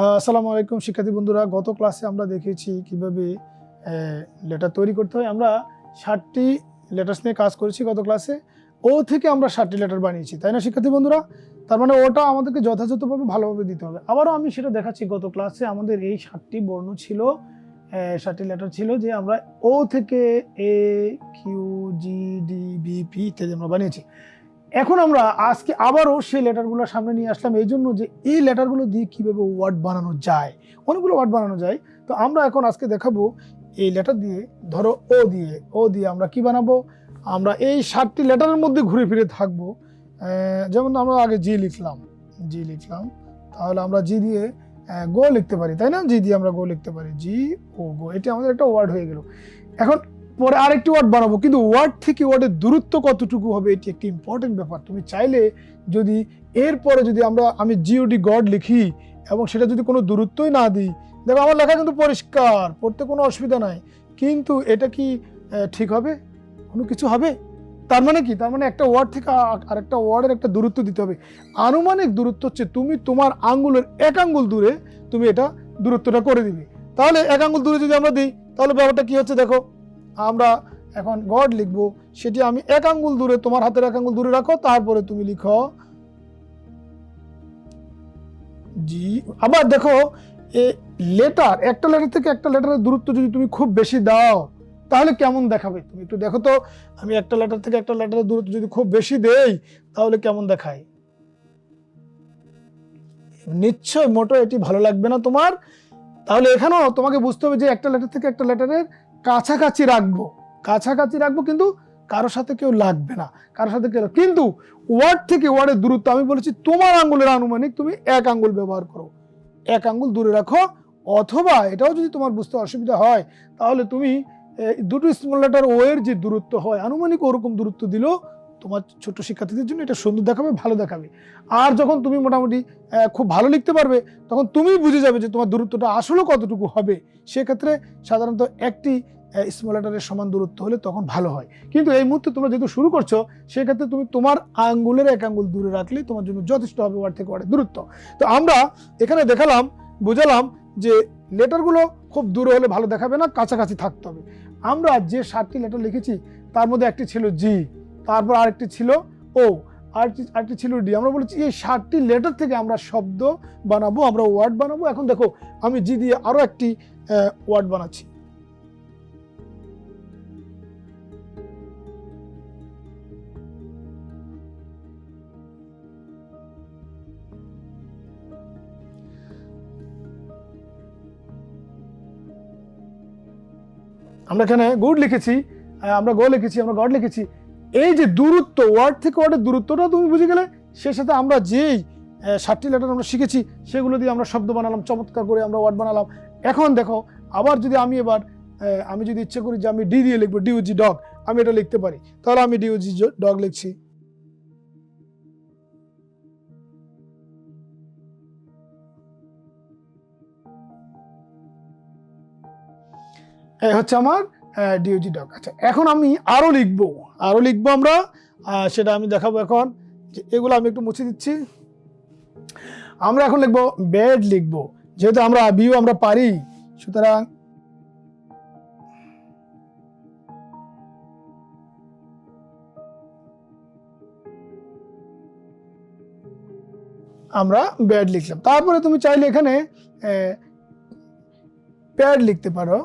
আসসালামু আলাইকুম শিক্ষার্থী বন্ধুরা, গত ক্লাসে আমরা দেখেছি কীভাবে লেটার তৈরি করতে হয়। আমরা ষাটটি লেটার্স নিয়ে কাজ করেছি গত ক্লাসে ও থেকে আমরা ষাটটি লেটার বানিয়েছি, তাই না শিক্ষার্থী বন্ধুরা? তার মানে ওটা আমাদেরকে যথাযথভাবে ভালোভাবে দিতে হবে। আবারও আমি সেটা দেখাচ্ছি, গত ক্লাসে আমাদের এই ষাটটি বর্ণ ছিল ষাটটি লেটার ছিল যে আমরা ও থেকে A Q G D B P ইত্যাদি আমরা বানিয়েছি। এখন আমরা আজকে আবারও সেই লেটারগুলো সামনে নিয়ে আসলাম। এই জন্য যে এই লেটারগুলো দিয়ে কীভাবে ওয়ার্ড বানানো যায়, অনেকগুলো ওয়ার্ড বানানো যায়। তো আমরা এখন আজকে দেখাবো এই লেটার দিয়ে, ধরো ও দিয়ে। ও দিয়ে আমরা কি বানাবো? আমরা এই সাতটি লেটারের মধ্যে ঘুরে ফিরে থাকব। যেমন আমরা আগে জি লিখলাম জি লিখলাম। তাহলে আমরা জি দিয়ে গো লিখতে পারি, তাই না? জি দিয়ে আমরা গো লিখতে পারি, জি ও গো। এটি আমাদের একটা ওয়ার্ড হয়ে গেল। এখন পরে আরেকটি ওয়ার্ড বানাবো। কিন্তু ওয়ার্ড থেকে ওয়ার্ডের দূরত্ব কতটুকু হবে, এটি একটি ইম্পর্টেন্ট ব্যাপার। তুমি চাইলে যদি এরপরে যদি আমরা, আমি জিওডি গড লিখি এবং সেটা যদি কোনো দূরত্বই না দিই, দেখো আমার লেখা কিন্তু পরিষ্কার, পড়তে কোনো অসুবিধা নাই। কিন্তু এটা কি ঠিক হবে? কোনো কিছু হবে? তার মানে কি? তার মানে একটা ওয়ার্ড থেকে আরেকটা ওয়ার্ডের একটা দূরত্ব দিতে হবে। আনুমানিক দূরত্ব হচ্ছে তুমি তোমার আঙ্গুলের এক আঙ্গুল দূরে তুমি এটা দূরত্বটা করে দিবে। তাহলে এক আঙ্গুল দূরে যদি আমরা দিই, তাহলে ব্যাপারটা কি হচ্ছে দেখো? আমরা এখন গড লিখব, সেটি আমি এক আঙ্গুল দূরে, তোমার হাতের এক আঙ্গুল দূরে রাখো, তারপরে তুমি লিখো জি আবার দেখো, এ লেটার একটা লেটার থেকে একটা লেটারের দূরত্ব যদি তুমি খুব বেশি দাও, তাহলে কেমন দেখাবে? তুমি একটু দেখো তো, আমি একটা লেটার থেকে একটা লেটারের দূরত্ব যদি খুব বেশি দেই, তাহলে কেমন দেখায়? নিশ্চয় মোটো এটি ভালো লাগবে না তোমার। তাহলে এখানেও তোমাকে বুঝতে হবে যে একটা লেটার থেকে একটা লেটারের কাছাকাছি রাখব। কাছাকাছি রাখব কিন্তু কারোর সাথে কেউ লাগবে না কারোর সাথে কেউ কিন্তু ওয়ার্ড থেকে ওয়ার্ডের দূরত্ব আমি বলেছি, তোমার আঙ্গুলের আনুমানিক তুমি এক আঙ্গুল ব্যবহার করো। এক আঙ্গুল দূরে রাখো, অথবা এটাও যদি তোমার বুঝতে অসুবিধা হয়, তাহলে তুমি দুটো স্মল লেটার ও এর যে দূরত্ব হয়, আনুমানিক ওরকম দূরত্ব দিলেও তোমার ছোট শিক্ষার্থীদের জন্য এটা সুন্দর দেখাবে, ভালো দেখাবে। আর যখন তুমি মোটামুটি খুব ভালো লিখতে পারবে, তখন তুমি বুঝে যাবে যে তোমার দূরত্বটা আসলে কতটুকু হবে। সেক্ষেত্রে সাধারণত একটি স্মল লেটারের সমান দূরত্ব হলে তখন ভালো হয়। কিন্তু এই মুহূর্তে তোমরা যেহেতু শুরু করছ, সেক্ষেত্রে তুমি তোমার আঙ্গুলের এক আঙ্গুল দূরে রাখলে তোমার জন্য যথেষ্ট হবে ওয়ার্ড থেকে ওয়ার্ডের দূরত্ব। তো আমরা এখানে দেখালাম, বুঝালাম যে লেটারগুলো খুব দূরে হলে ভালো দেখাবে না, কাছাকাছি থাকতে হবে। আমরা যে সাতটি লেটার লিখেছি, তার মধ্যে একটি ছিল জি তারপর আরেকটি ছিল ও আরেকটি আরেকটি ছিল ডি আমরা বলেছি এই সাতটি লেটার থেকে আমরা শব্দ বানাবো, আমরা ওয়ার্ড বানাবো। এখন দেখো, আমি জি দিয়ে আরও একটি ওয়ার্ড বানাচ্ছি। আমরা এখানে গুড লিখেছি আমরা গো লিখেছি, আমরা গড লিখেছি। এই যে দূরত্ব ওয়ার্ড থেকে ওয়ার্ডের দূরত্বটা তুমি বুঝে গেলে সে সাথে আমরা যেই সাতটি লেটার আমরা শিখেছি, সেগুলো দিয়ে আমরা শব্দ বানালাম, চমৎকার করে আমরা ওয়ার্ড বানালাম। এখন দেখো, আবার যদি আমি এবার আমি যদি ইচ্ছে করি যে আমি ডি দিয়ে লিখব ডিউজি ডগ আমি এটা লিখতে পারি। তাহলে আমি ডিউজি ডগ লিখছি। হচ্ছে আমার ডিওজি ডগ আচ্ছা এখন আমি আরও লিখব আরও লিখব আমরা সেটা আমি দেখাবো এখন। যে এগুলো আমি একটু মুছে দিচ্ছি। আমরা এখন লিখব বেড লিখব। যেহেতু আমরা বিও আমরা পারি, সুতরাং আমরা ব্যাড লিখলাম। তারপরে তুমি চাইলে এখানে প্যাড লিখতে পারো।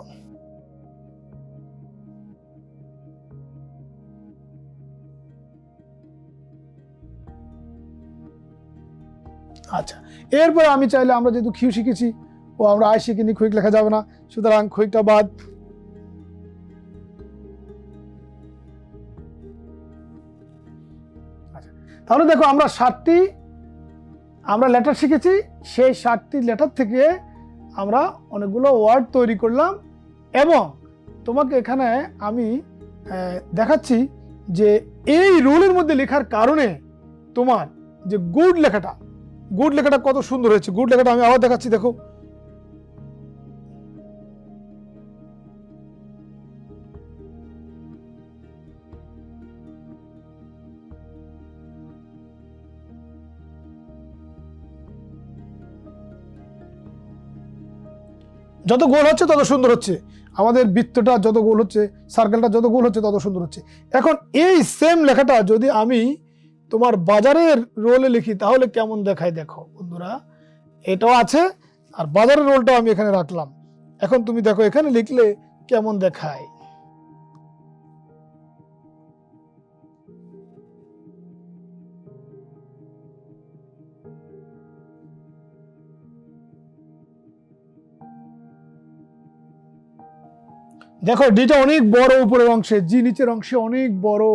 আচ্ছা এরপর আমি চাইলে আমরা যেহেতু কিউ শিখেছি, ও আমরা আয় শিখিনি কুইক লেখা যাবে না। সুতরাং কুইকটা বাদ। আচ্ছা তাহলে দেখো আমরা ষাটটি আমরা লেটার শিখেছি, সেই ষাটটি লেটার থেকে আমরা অনেকগুলো ওয়ার্ড তৈরি করলাম এবং তোমাকে এখানে আমি দেখাচ্ছি যে এই রুলের মধ্যে লেখার কারণে তোমার যে গুড লেখাটা গুড লেখাটা কত সুন্দর হয়েছে। গুড লেখাটা আমি আবার দেখাচ্ছি, দেখো। যত গোল হচ্ছে, তত সুন্দর হচ্ছে। আমাদের বৃত্তটা যত গোল হচ্ছে সার্কেলটা যত গোল হচ্ছে, তত সুন্দর হচ্ছে। এখন এই সেম লেখাটা যদি আমি তোমার বাজারের রোলে লিখি, তাহলে কেমন দেখায় দেখো বন্ধুরা? এটাও আছে, আর বাজারের রোলটাও আমি এখানে রাখলাম। এখন তুমি দেখো, এখানে লিখলে কেমন দেখায়? দেখো ডিটা অনেক বড় উপরের অংশে জি নিচের অংশে অনেক বড়।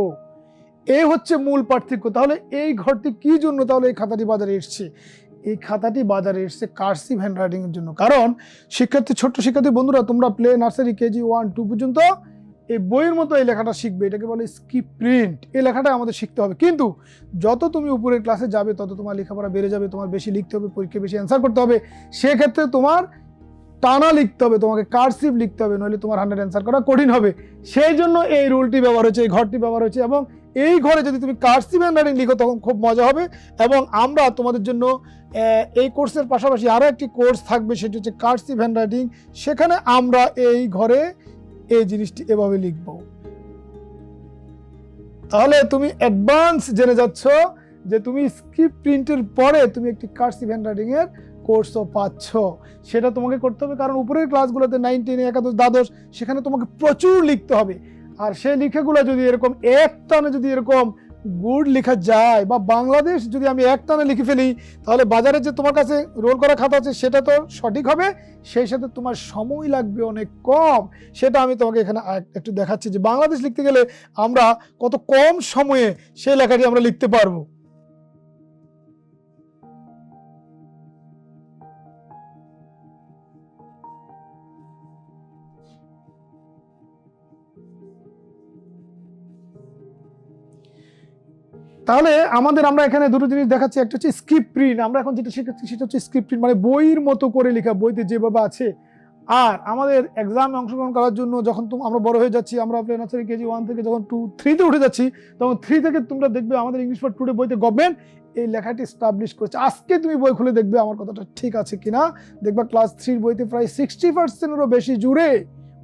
এই হচ্ছে মূল পার্থক্য। তাহলে এই ঘরটি কি জন্য তাহলে এই খাতাটি বাজারে এসছে? এই খাতাটি বাজারে এসছে কার্সিভ হ্যান্ডরাইটিং এর জন্য। কারণ শিক্ষার্থী, ছোট্ট শিক্ষার্থী বন্ধুরা, তোমরা play nursery KG one two পর্যন্ত এই বইয়ের মতো এই লেখাটা শিখবে। এটাকে বলে স্কিপ প্রিন্ট এই লেখাটা আমাদের শিখতে হবে। কিন্তু যত তুমি উপরের ক্লাসে যাবে, তত তোমার লেখাপড়া বেড়ে যাবে, তোমার বেশি লিখতে হবে, পরীক্ষায় বেশি অ্যান্সার করতে হবে। সেক্ষেত্রে তোমার টানা লিখতে হবে, তোমাকে কার্সিভ লিখতে হবে, নইলে তোমার হান্ড্রেড অ্যান্সার করা কঠিন হবে। সেই জন্য এই রুলটি ব্যবহার হয়েছে, এই ঘরটি ব্যবহার হয়েছে এবং এই ঘরে যদি তুমি কার্সিভ হ্যান্ডরাইটিং লিখো, তখন খুব মজা হবে। এবং আমরা তোমাদের জন্য এই কোর্সের পাশাপাশি আরও একটি কোর্স থাকবে, সেটি হচ্ছে কার্সিভ হ্যান্ডরাইটিং সেখানে আমরা এই ঘরে এই জিনিসটি এভাবে লিখব। তাহলে তুমি অ্যাডভান্স জেনে যাচ্ছ যে তুমি স্ক্রিপ্ট প্রিন্টের পরে তুমি একটি কার্সিভ হ্যান্ডরাইটিং এর কোর্সও পাচ্ছ। সেটা তোমাকে করতে হবে, কারণ উপরের ক্লাসগুলোতে নাইন টেনে একাদশ, দ্বাদশ, সেখানে তোমাকে প্রচুর লিখতে হবে। আর সেই লিখেগুলো যদি এরকম এক টানে যদি এরকম গুড লেখা যায়, বা বাংলাদেশ যদি আমি এক টানে লিখে ফেলি, তাহলে বাজারে যে তোমার কাছে রোল করা খাতা আছে, সেটা তো সঠিক হবে, সেই সাথে তোমার সময় লাগবে অনেক কম। সেটা আমি তোমাকে এখানে একটু দেখাচ্ছি যে বাংলাদেশ লিখতে গেলে আমরা কত কম সময়ে সেই লেখাটি আমরা লিখতে পারব। তাহলে আমাদের আমরা এখানে দুটো জিনিস দেখাচ্ছি, একটা হচ্ছে স্ক্রিপ্ট প্রিন্ট আমরা এখন যেটা শিখাচ্ছি সেটা হচ্ছে স্ক্রিপ্ট প্রিন্ট মানে বইয়ের মতো করে লেখা, বইতে যেভাবে আছে। আর আমাদের এক্সামে অংশগ্রহণ করার জন্য যখন আমরা বড় হয়ে যাচ্ছি, আমরা প্লে নার্সারি কেজি ওয়ান থেকে যখন টু থ্রিতে উঠে যাচ্ছি, তখন থ্রি থেকে তোমরা দেখবে আমাদের ইংলিশ ফর টুডে বইতে গভর্নমেন্ট এই লেখাটি স্টাবলিশ করেছে। আজকে তুমি বই খুলে দেখবে আমার কথাটা ঠিক আছে কিনা। দেখবা ক্লাস থ্রির বইতে প্রায় সিক্সটি পার্সেন্টেরও বেশি জুড়ে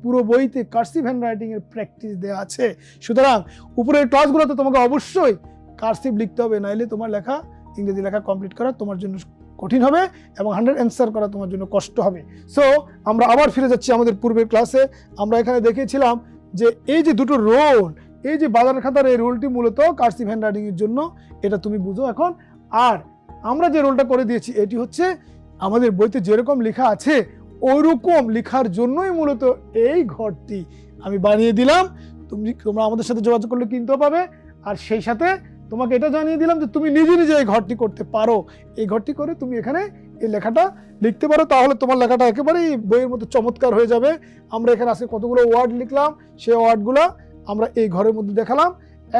পুরো বইতে কার্সিভ হ্যান্ড রাইটিংয়ের প্র্যাকটিস দেওয়া আছে। সুতরাং উপরের ক্লাসগুলোতে তোমাকে অবশ্যই কার্সিভ লিখতে হবে, নাইলে তোমার লেখা ইংরেজি লেখা কমপ্লিট করা তোমার জন্য কঠিন হবে এবং হান্ড্রেড অ্যান্সার করা তোমার জন্য কষ্ট হবে। সো আমরা আবার ফিরে যাচ্ছি আমাদের পূর্বের ক্লাসে আমরা এখানে দেখিয়েছিলাম যে এই যে দুটো রোল এই যে বাজার খাতার এই রোলটি মূলত কার্সিভ হ্যান্ড রাইটিং এর জন্য, এটা তুমি বুঝো এখন। আর আমরা যে রোলটা করে দিয়েছি, এটি হচ্ছে আমাদের বইতে যেরকম লেখা আছে ওইরকম লেখার জন্যই মূলত এই ঘরটি আমি বানিয়ে দিলাম। তুমি, তোমরা আমাদের সাথে যোগাযোগ করলে কিনতেও পাবে। আর সেই সাথে তোমাকে এটা জানিয়ে দিলাম যে তুমি নিজে নিজে এই ঘরটি করতে পারো। এই ঘরটি করে তুমি এখানে এই লেখাটা লিখতে পারো। তাহলে তোমার লেখাটা একেবারেই বইয়ের মতো চমৎকার হয়ে যাবে। আমরা এখানে আজকে কতগুলো ওয়ার্ড লিখলাম, সেই ওয়ার্ডগুলো আমরা এই ঘরের মধ্যে দেখালাম।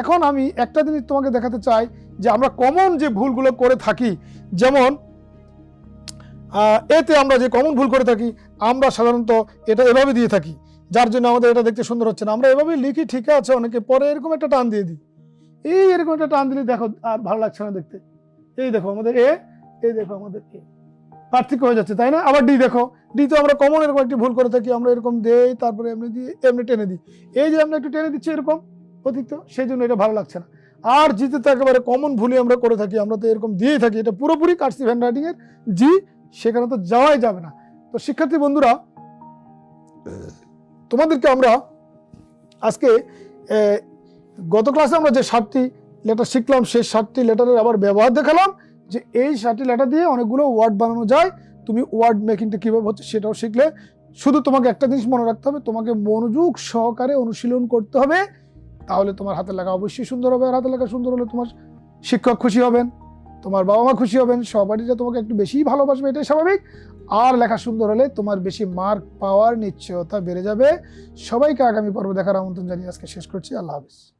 এখন আমি একটা জিনিস তোমাকে দেখাতে চাই যে আমরা কমন যে ভুলগুলো করে থাকি, যেমন এতে আমরা যে কমন ভুল করে থাকি, আমরা সাধারণত এটা এভাবে দিয়ে থাকি। যার জন্য আমাদের এটা দেখতে সুন্দর হচ্ছে না। আমরা এভাবে লিখি, ঠিক আছে, অনেকে পরে এরকম একটা টান দিয়ে দিই। এই এরকম একটা টান দিলে দেখো আর ভালো লাগছে না দেখতে। এই দেখো আমাদের এ এই দেখো আমাদের এ পার্থক্য হয়ে যাচ্ছে, তাই না? আবার ডি দেখো। ডি তো আমরা কমন এরকম একটি ভুল করে থাকি, আমরা এরকম দেই, তারপরে এমনি দিয়ে এমনি টেনে দিই। এই যে আমরা একটু টেনে দিচ্ছি এরকম অতিরিক্ত, সেই জন্য এটা ভালো লাগছে না। আর জিতে তো একেবারে কমন ভুলই আমরা করে থাকি, আমরা তো এরকম দিয়েই থাকি, এটা পুরোপুরি কার্সিভ হ্যান্ড রাইটিং এর জি সেখানে তো যাওয়াই যাবে না। তো শিক্ষার্থী বন্ধুরা, তোমাদেরকে আমরা আজকে গত ক্লাসে আমরা যে সাতটি লেটার শিখলাম, সেই সাতটি লেটারের আবার ব্যবহার দেখালাম যে এই সাতটি লেটার দিয়ে অনেকগুলো ওয়ার্ড বানানো যায়। তুমি ওয়ার্ড মেকিংটা কীভাবে হচ্ছে সেটাও শিখলে। শুধু তোমাকে একটা জিনিস মনে রাখতে হবে, তোমাকে মনোযোগ সহকারে অনুশীলন করতে হবে। তাহলে তোমার হাতের লেখা অবশ্যই সুন্দর হবে, আর হাতের লেখা সুন্দর হলে তোমার শিক্ষক খুশি হবেন, তোমার বাবা মা খুশি হবেন সহপাঠীরা তোমাকে একটু বেশিই ভালোবাসবে এটাই স্বাভাবিক। আর লেখা সুন্দর হলে তোমার বেশি মার্ক পাওয়ার নিশ্চয়তা বেড়ে যাবে। সবাইকে আগামী পর্ব দেখার আমন্ত্রণ জানিয়ে আজকে শেষ করছি। আল্লাহ হাফিজ।